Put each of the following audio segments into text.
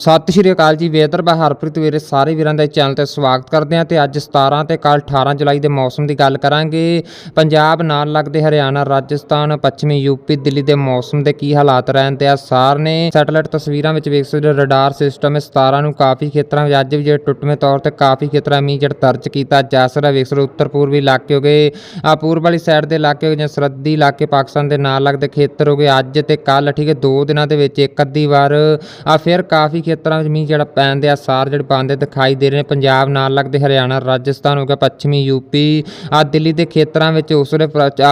ਸਤਿ ਸ਼੍ਰੀ ਅਕਾਲ ਜੀ, ਵੇਦਰ ਬਾ ਹਰਪ੍ਰੀਤ ਵੀਰੇ, ਸਾਰੇ ਵੀਰਾਂ ਦਾ ਚੈਨਲ ਤੇ ਸਵਾਗਤ ਕਰਦੇ ਹਾਂ ਤੇ ਅੱਜ 17 ਤੇ ਕੱਲ 18 ਜੁਲਾਈ ਦੇ ਮੌਸਮ ਦੀ ਗੱਲ ਕਰਾਂਗੇ। ਪੰਜਾਬ ਨਾਲ ਲੱਗਦੇ ਹਰਿਆਣਾ, ਰਾਜਸਥਾਨ, ਪੱਛਮੀ ਯੂਪੀ ਦਿੱਲੀ ਦੇ ਮੌਸਮ ਦੇ ਕੀ ਹਾਲਾਤ ਰਹਿੰਦੇ ਆ ਸਾਰ ਨੇ। ਸੈਟੇਲਾਈਟ ਤਸਵੀਰਾਂ ਵਿੱਚ ਵੇਖ ਸਕਦੇ ਰਡਾਰ ਸਿਸਟਮ 17 ਨੂੰ ਕਾਫੀ ਖੇਤਰਾਂ ਵਿੱਚ ਅੱਜ ਵੀ ਜਿਹੜੇ ਟੁੱਟਵੇਂ ਤੌਰ ਤੇ ਕਾਫੀ ਖੇਤਰਾਂ ਮੀਂਹ ਜਿਹੜਾ ਦਰਜ ਕੀਤਾ ਜਾ ਸਕਦਾ ਵੇਖ ਸਕਦੇ ਉੱਤਰ ਪੂਰਬੀ ਇਲਾਕੇ ਹੋ ਗਏ, ਆ ਪੂਰਬ ਵਾਲੀ ਸਾਈਡ ਦੇ ਇਲਾਕੇ ਹੋ ਗਏ ਜਾਂ ਸਰਹੱਦੀ ਇਲਾਕੇ ਪਾਕਿਸਤਾਨ ਦੇ ਨਾਲ ਲੱਗਦੇ ਖੇਤਰ ਹੋ ਗਏ। ਅੱਜ ਤੇ ਕੱਲ ਠੀਕ ਹੈ, ਦੋ ਦਿਨਾਂ ਦੇ ਵਿੱਚ ਇੱਕ ਅੱਧੀ ਵਾਰ, ਆ ਫਿਰ ਕਾਫੀ ਖੇਤਰਾਂ ਵਿੱਚ ਮੀਂਹ ਜਿਹੜਾ ਪੈਣ ਦੇ ਆਸਾਰ ਜਿਹੜੇ ਪਾਉਂਦੇ ਦਿਖਾਈ ਦੇ ਰਹੇ ਨੇ, ਪੰਜਾਬ ਨਾਲ ਲੱਗਦੇ ਹਰਿਆਣਾ, ਰਾਜਸਥਾਨ ਹੋ ਗਿਆ, ਪੱਛਮੀ ਯੂਪੀ ਆ ਦਿੱਲੀ ਦੇ ਖੇਤਰਾਂ ਵਿੱਚ ਉਸ ਵੇਲੇ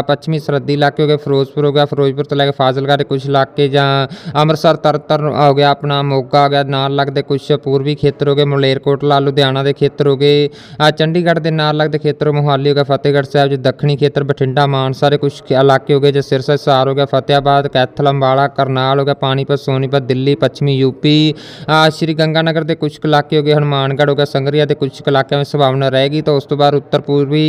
ਪੱਛਮੀ ਸਰਹੱਦੀ ਇਲਾਕੇ ਹੋ ਗਏ, ਫਿਰੋਜ਼ਪੁਰ ਹੋ ਗਿਆ, ਫਿਰੋਜ਼ਪੁਰ ਤੋਂ ਲੈ ਕੇ ਫਾਜ਼ਿਲਕਾ ਦੇ ਕੁਝ ਇਲਾਕੇ ਜਾਂ ਅੰਮ੍ਰਿਤਸਰ, ਤਰਨਤਾਰਨ ਹੋ ਗਿਆ, ਆਪਣਾ ਮੋਗਾ ਹੋ ਗਿਆ, ਨਾਲ ਲੱਗਦੇ ਕੁਝ ਪੂਰਬੀ ਖੇਤਰ ਹੋ ਗਏ ਮਲੇਰਕੋਟਲਾ ਲੁਧਿਆਣਾ ਦੇ ਖੇਤਰ ਹੋ ਗਏ, ਆ ਚੰਡੀਗੜ੍ਹ ਦੇ ਨਾਲ ਲੱਗਦੇ ਖੇਤਰ ਮੋਹਾਲੀ ਹੋ ਗਿਆ, ਫਤਿਹਗੜ੍ਹ ਸਾਹਿਬ ਜੀ ਦੱਖਣੀ ਖੇਤਰ, ਬਠਿੰਡਾ ਮਾਨਸਾ ਦੇ ਕੁਝ ਇਲਾਕੇ ਹੋ ਗਏ ਜੇ ਸਿਰਸਾ, ਹਿਸਾਰ ਹੋ ਗਿਆ ਫਤਿਆਬਾਦ ਕੈਥਲ, ਅੰਬਾਲਾ, ਕਰਨਾਲ ਹੋ ਗਿਆ, ਪਾਣੀਪਤ, ਸੋਨੀਪਤ, ਦਿੱਲੀ, ਪੱਛਮੀ ਯੂਪੀ ਆ ਸ਼੍ਰੀ ਗੰਗਾਨਗਰ ਦੇ ਕੁਝ ਇਲਾਕੇ ਹੋ ਗਏ ਹਨੂਮਾਨਗੜ੍ਹ ਹੋ ਗਿਆ ਸੰਗਰੀਆ ਦੇ ਕੁਝ ਇਲਾਕਿਆਂ ਵਿੱਚ ਸੰਭਾਵਨਾ ਰਹੇਗੀ ਤਾਂ ਉਸ ਤੋਂ ਬਾਅਦ ਉੱਤਰ ਪੂਰਬੀ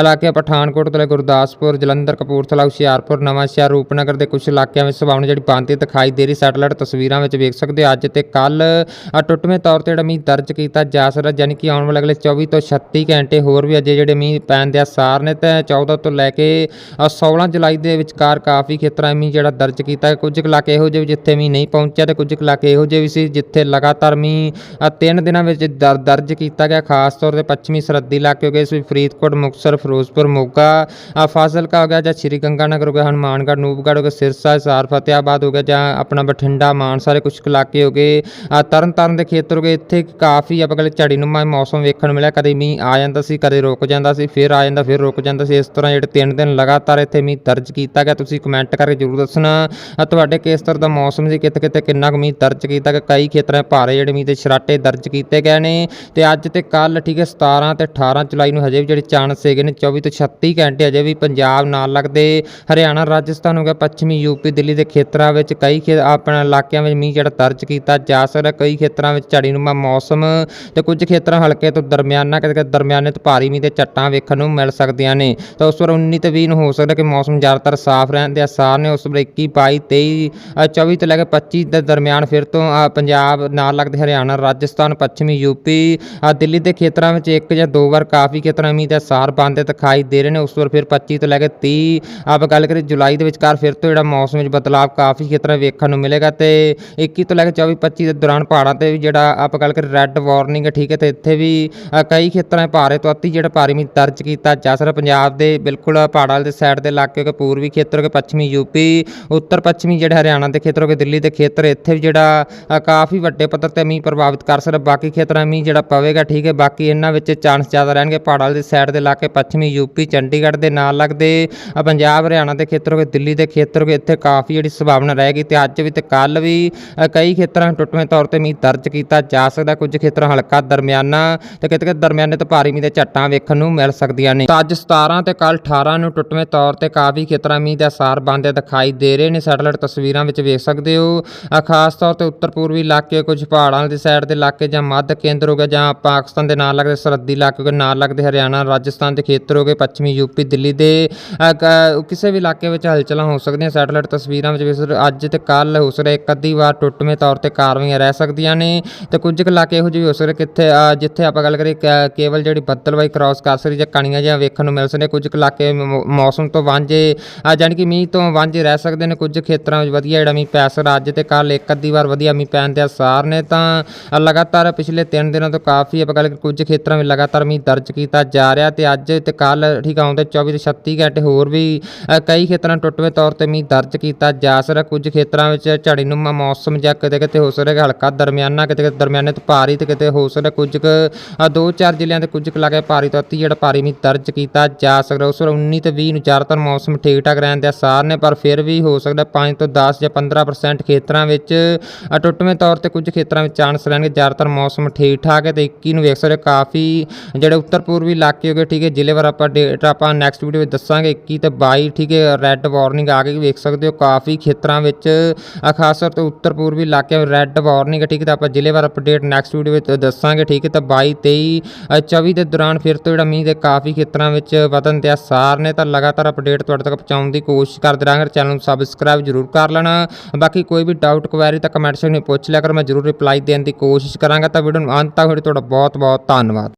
ਇਲਾਕੇ ਪਠਾਨਕੋਟ ਤੋਂ ਲੈ ਗੁਰਦਾਸਪੁਰ ਜਲੰਧਰ ਕਪੂਰਥਲਾ ਹੁਸ਼ਿਆਰਪੁਰ ਨਵਾਂਸ਼ਹਿਰ ਰੂਪਨਗਰ ਦੇ ਕੁਝ ਇਲਾਕਿਆਂ ਵਿੱਚ ਸੰਭਾਵਨਾ ਜਿਹੜੀ ਬਣਦੀ ਦਿਖਾਈ ਦੇ ਰਹੀ ਸੈਟੇਲਾਈਟ ਤਸਵੀਰਾਂ ਵਿੱਚ ਵੇਖ ਸਕਦੇ ਹੋ ਅੱਜ ਤੇ ਕੱਲ ਟੁੱਟਵੇਂ ਤੌਰ ਤੇ ਜਿਹੜਾ ਮੀਂਹ ਦਰਜ ਕੀਤਾ ਜਾ ਸਕਦਾ ਯਾਨੀ ਕਿ ਆਉਣ ਵਾਲੇ ਅਗਲੇ 24 ਤੋਂ 36 ਘੰਟੇ ਹੋਰ ਵੀ ਅਜੇ ਜਿਹੜੇ ਮੀਂਹ ਪੈਣ ਦੇ ਆਸਾਰ ਨੇ ਤੇ 14 ਤੋਂ ਲੈ ਕੇ ਅ, 16 ਜੁਲਾਈ ਦੇ ਵਿਚਕਾਰ ਕਾਫੀ ਖੇਤਰਾਂ ਮੀਂਹ ਜਿਹੜਾ ਦਰਜ ਕੀਤਾ ਕੁਝ ਕੁ ਇਲਾਕੇ ਇਹੋ ਜਿਹੇ ਵੀ ਜਿੱਥੇ ਮੀਂਹ ਨਹੀਂ ਪਹੁੰਚਿਆ ਤੇ ਕੁਝ ਕੁ ਇਲਾਕੇ ਇਹੋ ਜਿਹੇ ਵੀ ਸੀ ਜਿੱਥੇ ਲਗਾਤਾਰ ਮੀਂਹ ਤਿੰਨ ਦਿਨਾਂ ਵਿੱਚ ਦਰ- ਦਰਜ ਕੀਤਾ ਗਿਆ। ਖਾਸ ਤੌਰ ਤੇ ਪੱਛਮੀ ਸਰਹੱਦੀ ਇਲਾਕੇ ਹੋ ਗਏ ਇਸ ਵਿੱਚ ਫਰੀਦਕੋਟ ਮੁਕਤਸਰ ਫਿਰੋਜ਼ਪੁਰ ਮੋਗਾ। ਫਾਜ਼ਿਲਕਾ ਹੋ ਗਿਆ ਜਾਂ ਸ਼੍ਰੀ ਗੰਗਾਨਗਰ ਹੋ ਗਿਆ ਹਨੂਮਾਨਗੜ੍ਹ ਨੂਪਗੜ੍ਹ ਹੋ ਗਿਆ ਸਿਰਸਾ ਹਿਸਾਰ ਫਤਿਆਬਾਦ ਹੋ ਗਿਆ ਜਾਂ ਆਪਣਾ ਬਠਿੰਡਾ ਮਾਨਸਾ ਦੇ ਕੁਝ ਕੁ ਇਲਾਕੇ ਹੋ ਗਏ। ਅ, ਤਰਨਤਾਰਨ ਦੇ ਖੇਤਰ ਹੋ ਗਏ ਇੱਥੇ ਕਾਫੀ ਆਪਾਂ ਕਹਿੰਦੇ ਝੜੀ ਨੂੰਮਾ ਮੌਸਮ ਵੇਖਣ ਨੂੰ ਮਿਲਿਆ। ਕਦੇ ਮੀਂਹ ਆ ਜਾਂਦਾ ਸੀ ਕਦੇ ਰੁਕ ਜਾਂਦਾ ਸੀ ਫਿਰ ਆ ਜਾਂਦਾ ਫਿਰ ਰੁਕ ਜਾਂਦਾ ਸੀ। ਇਸ ਤਰ੍ਹਾਂ ਜਿਹੜੇ ਤਿੰਨ ਦਿਨ ਲਗਾਤਾਰ ਇੱਥੇ ਮੀਂਹ ਦਰਜ ਕੀਤਾ ਗਿਆ ਤੁਸੀਂ ਕਮੈਂਟ ਕਰਕੇ ਜਰੂਰ ਦੱਸਣਾ। ਤੁਹਾਡੇ ਕਿਸ ਤਰ੍ਹਾਂ ਦਾ ਮੌਸਮ ਸੀ ਕਿਤੇ ਕਿਤੇ ਕਿੰਨਾ ਕੁ ਮੀਂਹ ਦਰਜ ਕੀਤਾ ਗਿਆ ਕਈ ਖੇਤਰ 'ਚ ਭਾਰੇ ਜਿਹੜੇ ਮੀਂਹ ਦੇ ਛਰਾਟੇ ਦਰਜ ਕੀਤੇ ਗਏ ਨੇ ਤੇ ਅੱਜ ਤੇ ਕੱਲ ਠੀਕ ਹੈ 17 ਤੇ 18 ਜੁਲਾਈ ਨੂੰ ਹਜੇ ਵੀ ਜਿਹੜੇ ਚਾਂਸ ਹੈਗੇ ਨੇ 24 ਤੋਂ 36 ਘੰਟੇ ਹਜੇ ਵੀ ਪੰਜਾਬ ਨਾਲ ਲੱਗਦੇ। ਹਰਿਆਣਾ ਰਾਜਸਥਾਨ ਹੋ ਗਿਆ ਪੱਛਮੀ ਯੂਪੀ ਦਿੱਲੀ ਦੇ ਖੇਤਰਾਂ ਵਿੱਚ ਕਈ ਖੇ ਆਪਣਾ ਇਲਾਕਿਆਂ ਵਿੱਚ ਮੀਂਹ ਜਿਹੜਾ ਦਰਜ ਕੀਤਾ ਜਾ ਸਕਦਾ। ਕਈ ਖੇਤਰਾਂ ਵਿੱਚ ਝੜੀਨੁਮਾ ਮੌਸਮ ਤੇ ਕੁਝ ਖੇਤਰਾਂ ਹਲਕੇ ਤੋਂ ਦਰਮਿਆਨਾ ਕਿਤੇ ਦਰਮਿਆਨੇ ਤੋਂ ਭਾਰੀ ਮੀਂਹ ਦੇ ਝੱਟਾਂ ਵੇਖਣ ਨੂੰ ਮਿਲ ਸਕਦੀਆਂ ਨੇ। ਤਾਂ ਉਸ ਵਾਰ 19 ਤੇ 20 ਨੂੰ ਹੋ ਸਕਦਾ ਕਿ ਮੌਸਮ ਜ਼ਿਆਦਾਤਰ ਸਾਫ਼ ਰਹਿਣ ਦੇ ਆਸਾਰ ਨੇ। ਉਸ ਵਾਰ 21 22 23 ਅ, 24 ਤੋਂ ਲੈ ਕੇ 25 ਦੇ ਦਰਮਿਆਨ ਫਿਰ ਤੋਂ ਪੰਜਾਬ ਨਾਲ ਲੱਗਦੇ ਹਰਿਆਣਾ ਰਾਜਸਥਾਨ ਪੱਛਮੀ ਯੂਪੀ ਦਿੱਲੀ ਦੇ ਖੇਤਰਾਂ ਵਿੱਚ ਇੱਕ ਜਾਂ ਦੋ ਵਾਰ ਕਾਫੀ ਖੇਤਰਾਂ ਮੀਂਹ ਦਾ ਸਾਰ ਬਣਦੇ ਦਿਖਾਈ ਦੇ ਰਹੇ ਨੇ। ਉਸ ਵਾਰ ਫਿਰ 25 ਤੋਂ ਲੈ ਕੇ 30 ਆਪਾਂ ਗੱਲ ਕਰੀਏ ਜੁਲਾਈ ਦੇ ਵਿਚਕਾਰ ਫਿਰ ਤੋਂ ਜਿਹੜਾ ਮੌਸਮ ਵਿੱਚ ਬਦਲਾਅ ਕਾਫੀ ਖੇਤਰਾਂ ਵੇਖਣ ਨੂੰ ਮਿਲੇਗਾ ਤੇ 21 ਤੋਂ ਲੈ ਕੇ 24 25 ਦੇ ਦੌਰਾਨ ਪਹਾੜਾਂ ਤੇ ਵੀ ਜਿਹੜਾ ਆਪਾਂ ਗੱਲ ਕਰੀਏ ਰੈੱਡ ਵਾਰਨਿੰਗ ਹੈ ਠੀਕ ਹੈ ਤੇ ਇੱਥੇ ਵੀ ਕਈ ਖੇਤਰਾਂ ਭਾਰੇ ਤੋਂ ਅਤੀ ਜਿਹੜਾ ਭਾਰੀ ਮੀਂਹ ਦਰਜ ਕੀਤਾ ਜਾ ਸਕਦਾ। ਪੰਜਾਬ ਦੇ ਬਿਲਕੁਲ ਪਹਾੜਾਂ ਦੇ ਸਾਈਡ ਦੇ ਇਲਾਕੇ ਹੋ ਗਏ ਪੂਰਬੀ ਖੇਤਰ ਹੋ ਗਏ ਪੱਛਮੀ ਯੂਪੀ ਉੱਤਰ ਪੱਛਮੀ ਜਿਹੜੇ ਹਰਿਆਣਾ ਦੇ ਖੇਤਰ ਹੋ ਗਏ ਦਿੱਲੀ ਦੇ ਖੇਤਰ ਇੱਥੇ ਵੀ ਜਿਹੜਾ ਅ, ਕਾਫੀ ਵੱਡੇ ਪੱਧਰ ਤੇ ਮੀਂਹ ਪ੍ਰਭਾਵਿਤ ਕਰ ਸਕਦਾ। ਬਾਕੀ ਖੇਤਰਾਂ ਮੀਂਹ ਜਿਹੜਾ ਪਵੇਗਾ, ਠੀਕ ਹੈ। ਬਾਕੀ ਇਹਨਾਂ ਵਿੱਚ ਚਾਂਸ ਜ਼ਿਆਦਾ ਰਹਿਣਗੇ। ਪਹਾੜਾਂ ਦੇ ਸਾਈਡ ਦੇ ਇਲਾਕੇ, ਪੱਛਮੀ ਯੂਪੀ ਚੰਡੀਗੜ੍ਹ ਦੇ ਨਾਲ ਲੱਗਦੇ ਪੰਜਾਬ, ਹਰਿਆਣਾ ਦੇ ਖੇਤਰ ਹੋ ਗਏ, ਦਿੱਲੀ ਦੇ ਖੇਤਰ ਹੋ ਗਏ, ਇੱਥੇ ਕਾਫੀ ਜਿਹੜੀ ਸੰਭਾਵਨਾ ਰਹੇਗੀ ਤੇ ਅੱਜ ਵੀ ਤੇ ਕੱਲ ਵੀ ਕਈ ਖੇਤਰਾਂ 'ਚ ਟੁੱਟਵੇਂ ਤੌਰ ਤੇ ਮੀਂਹ ਦਰਜ ਕੀਤਾ ਜਾ ਸਕਦਾ। ਕੁਝ ਖੇਤਰਾਂ ਹਲਕਾ ਦਰਮਿਆਨਾ ਤੇ ਕਿਤੇ ਕਿਤੇ ਦਰਮਿਆਨੇ ਤੋਂ ਭਾਰੀ ਮੀਂਹ ਦੇ ਝੱਟਾਂ ਵੇਖਣ ਨੂੰ ਮਿਲ ਸਕਦੀਆਂ ਨੇ। ਤਾਂ ਅੱਜ 17 ਤੇ ਕੱਲ 18 ਨੂੰ ਟੁੱਟਵੇਂ ਤੌਰ ਤੇ ਕਾਫੀ ਖੇਤਰਾਂ ਮੀਂਹ ਦਾ ਸਾਰ ਬਣਦੇ ਦਿਖਾਈ ਦੇ ਰਹੇ ਨੇ। ਸੈਟੇਲਾਈਟ ਤਸਵੀਰਾਂ ਵਿੱਚ ਵੇਖ ਸਕਦੇ ਹੋ। ਖਾਸ ਤੌਰ ਤੇ ਉੱਤਰ ਪੂਰਬੀ ਇਲਾਕੇ ਕੁਝ ਪਹਾੜਾਂ ਦੀ ਸਾਈਡ ਦੇ ਇਲਾਕੇ ਜਾਂ ਮੱਧ ਕੇਂਦਰ ਹੋ ਗਿਆ ਜਾਂ ਪਾਕਿਸਤਾਨ ਦੇ ਨਾਲ ਲੱਗਦੇ ਸਰਹੱਦੀ ਇਲਾਕੇ ਹੋ ਗਏ, ਨਾਲ ਲੱਗਦੇ ਹਰਿਆਣਾ, ਰਾਜਸਥਾਨ ਦੇ ਖੇਤਰ ਹੋ ਗਏ, ਪੱਛਮੀ ਯੂਪੀ, ਦਿੱਲੀ ਦੇ ਕਿਸੇ ਵੀ ਇਲਾਕੇ ਵਿੱਚ ਹਲਚਲਾਂ ਹੋ ਸਕਦੀਆਂ। ਸੈਟੇਲਾਈਟ ਤਸਵੀਰਾਂ ਵਿੱਚ ਵੀ ਸਕਦੇ ਅੱਜ ਤੇ ਕੱਲ ਹੋ ਸਕਦਾ ਇੱਕ ਅੱਧੀ ਵਾਰ ਟੁੱਟਵੇਂ ਤੌਰ ਤੇ ਕਾਰਵਾਈਆਂ ਰਹਿ ਸਕਦੀਆਂ ਨੇ। ਤੇ ਕੁਝ ਕੁ ਇਲਾਕੇ ਇਹੋ ਜਿਹੇ ਵੀ ਹੋ ਸਕਦੇ ਕਿੱਥੇ ਜਿੱਥੇ ਆਪਾਂ ਗੱਲ ਕਰੀਏ, ਕ- ਕੇਵਲ ਜਿਹੜੀ ਬੱਦਲਵਾਈ ਕ੍ਰਾਸ ਕਰ ਸਕਦੀ ਜਾਂ ਕਣੀਆਂ ਜਿਹਾ ਵੇਖਣ ਨੂੰ ਮਿਲ ਸਕਦੇ ਕੁਝ ਕੁ ਇਲਾਕੇ ਮੌਸਮ ਤੋਂ ਵਾਂਝੇ ਆ ਜਾਣੀ ਕਿ ਮੀਂਹ ਤੋਂ ਵਾਂਝੇ ਰਹਿ ਸਕਦੇ ਨੇ। ਕੁਝ ਖੇਤਰਾਂ ਵਿੱਚ ਵਧੀਆ ਜਿਹੜਾ ਮੀਂਹ ਪੈ ਸਕਦਾ, ਅੱਜ ਤੇ ਕੱਲ ਇੱਕ ਅੱਧੀ ਵਾਰ ਵਧੀਆ ਮੀਂਹ ਪੈਣ ਦੇ ਆਸਾਰ ਨੇ ਤਾਂ ਲਗਾਤਾਰ ਪਿਛਲੇ 3 ਦਿਨਾਂ ਤੋਂ ਕਾਫੀ ਆਪਾਂ ਕੁਝ ਖੇਤਰਾਂ ਵਿੱਚ ਲਗਾਤਾਰ ਮੀਂਹ ਦਰਜ ਕੀਤਾ ਜਾ ਰਿਹਾ ਤੇ ਅੱਜ ਤੇ ਕੱਲ ਠੀਕ ਆਉਂਦੇ 24 ਤੋਂ 36 ਘੰਟੇ ਹੋਰ ਵੀ ਕਈ ਖੇਤਰਾਂ ਟੁੱਟਵੇਂ ਤੌਰ ਤੇ ਮੀਂਹ ਦਰਜ ਕੀਤਾ ਜਾ ਸਕਦਾ। ਕੁਝ ਖੇਤਰਾਂ ਵਿੱਚ ਝੜੀਨੁਮਾ ਮੌਸਮ ਜਾਂ ਕਿਤੇ ਕਿਤੇ ਹੋ ਸਕਦਾ ਹਲਕਾ ਦਰਮਿਆਨਾ, ਕਿਤੇ ਕਿਤੇ ਦਰਮਿਆਨੇ ਤੋਂ ਭਾਰੀ ਤੇ ਕਿਤੇ ਹੋ ਸਕਦਾ ਕੁਝ ਕੁ ਦੋ ਚਾਰ ਜ਼ਿਲ੍ਹਿਆਂ ਦੇ ਕੁਝ ਕੁ ਇਲਾਕੇ ਭਾਰੀ ਤੋਂ ਅਤੀ ਜਿਹੜਾ ਭਾਰੀ ਮੀਂਹ ਦਰਜ ਕੀਤਾ ਜਾ ਸਕਦਾ। ਉਸ ਵੇਲੇ 19 ਤੇ 20 ਨੂੰ ਜ਼ਿਆਦਾਤਰ ਮੌਸਮ ਠੀਕ ਠਾਕ ਰਹਿਣ ਦੇ ਆਸਾਰ ਨੇ, ਪਰ ਫਿਰ ਵੀ ਹੋ ਸਕਦਾ 5 ਤੋਂ 10 ਜਾਂ 15% ਖੇਤਰਾਂ ਵਿੱਚ ਟੁੱਟਵੇਂ ਤੌਰ ਤੇ ਕੁਝ ਖੇਤਰਾਂ ਵਿੱਚ ਚਾਂਸ ਰਹਿਣਗੇ ਜ਼ਿਆਦਾਤਰ ਮੌਸਮ ਠੀਕ ਠਾਕ ਹੈ ਤੇ 21 ਨੂੰ ਵੇਖ ਸਕਦੇ ਹੋ। ਕਾਫੀ ਜਿਹੜੇ ਉੱਤਰ ਪੂਰਬੀ ਇਲਾਕੇ ਹੋ ਗਏ ਠੀਕ ਹੈ ਜ਼ਿਲ੍ਹੇਵਾਰ ਆਪਾਂ ਡੇਟ ਆਪਾਂ ਨੈਕਸਟ ਵੀਡੀਓ ਵਿੱਚ ਦੱਸਾਂਗੇ। 21 ਤੇ 22 ਠੀਕ ਹੈ ਰੈੱਡ ਵਾਰਨਿੰਗ ਆ ਗਈ। ਵੇਖ ਸਕਦੇ ਹੋ ਕਾਫੀ ਖੇਤਰਾਂ ਵਿੱਚ ਖਾਸ ਤੌਰ ਤੇ ਉੱਤਰ ਪੂਰਬੀ ਇਲਾਕਿਆਂ ਵਿੱਚ ਰੈੱਡ ਵਾਰਨਿੰਗ ਹੈ ਠੀਕ ਹੈ ਤਾਂ ਆਪਾਂ ਜ਼ਿਲ੍ਹੇਵਾਰ ਅਪਡੇਟ ਨੈਕਸਟ ਵੀਡੀਓ ਵਿੱਚ ਦੱਸਾਂਗੇ ਠੀਕ ਹੈ ਤਾਂ 22 23 ਅ, 24 ਦੇ ਦੌਰਾਨ ਫਿਰ ਤੋਂ ਜਿਹੜਾ ਮੀਂਹ ਦੇ ਕਾਫੀ ਖੇਤਰਾਂ ਵਿੱਚ ਵਧਣ ਦੇ ਆਸਾਰ ਨੇ ਤਾਂ ਲਗਾਤਾਰ ਅਪਡੇਟ ਤੁਹਾਡੇ ਤੱਕ ਪਹੁੰਚਾਉਣ ਦੀ ਕੋਸ਼ਿਸ਼ ਕਰਦੇ ਰਹਾਂਗੇ। ਚੈਨਲ ਨੂੰ ਸਬਸਕ੍ਰਾਈਬ ਜ਼ਰੂਰ ਕਰ ਲੈਣਾ। ਬਾਕੀ ਕੋਈ ਵੀ ਡਾਊਟ ਕੁਐਰੀ ਤਾਂ ਕਮੈਂਟ ਸੈਕਸ਼ਨ ਵਿੱਚ ਪੁੱਛ ਲਿਆ ਕਰ। ਮੈਂ ਜ਼ਰੂਰ ਰਿਪਲਾਈ ਦੇਣ ਦੀ ਕੋਸ਼ਿਸ਼ ਕਰਾਂਗਾ। ਤਾਂ ਵੀਡੀਓ ਨੂੰ ਅੰਤ ਤੱਕ ਤੁਹਾਡਾ ਬਹੁਤ ਬਹੁਤ ਧੰਨਵਾਦ।